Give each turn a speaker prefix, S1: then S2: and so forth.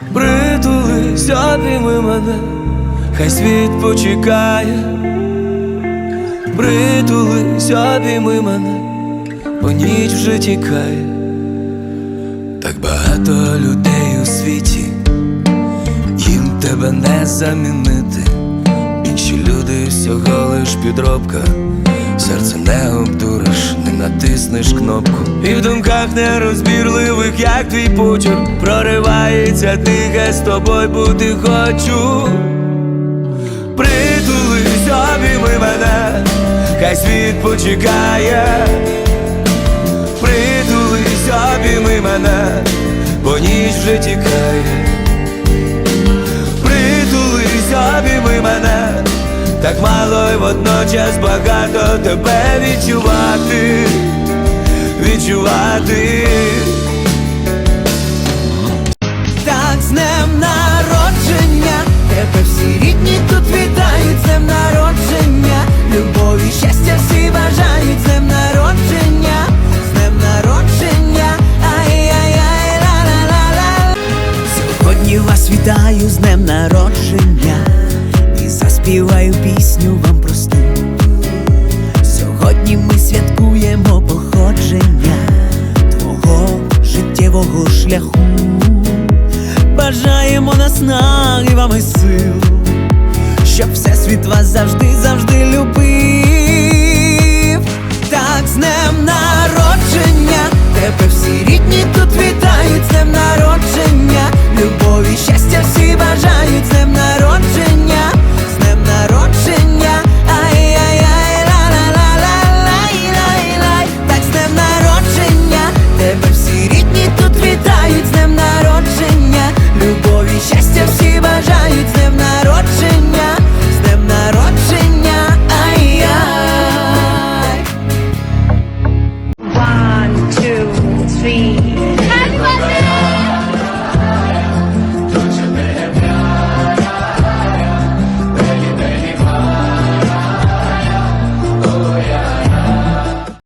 S1: Притулись, обійми мене, хай світ почекає. Притулись, обійми мене, бо ніч вже тікає. Так багато людей у світі, їм тебе не замінити. Інші люди всього лиш підробка, серце не не натиснеш кнопку. І в думках нерозбірливих, як твій почерк, проривається тихе з тобою бути хочу. Притулись, обійми мене, хай світ почекає. Притулись, обійми мене, бо ніч вже тікає. Водночас багато тебе відчувати, відчувати.
S2: Так, з днем народження, тебе всі рідні тут вітають, з днем народження, любові, щастя всі бажають, з днем народження, з днем народження, ай-яй-яй, ла-ла-ла-ла. Сьогодні вас вітаю з днем народження і заспіваю пісню вам просту. Сьогодні ми святкуємо походження твого життєвого шляху. Бажаємо наснаги вам і сил, щоб всесвіт вас завжди, завжди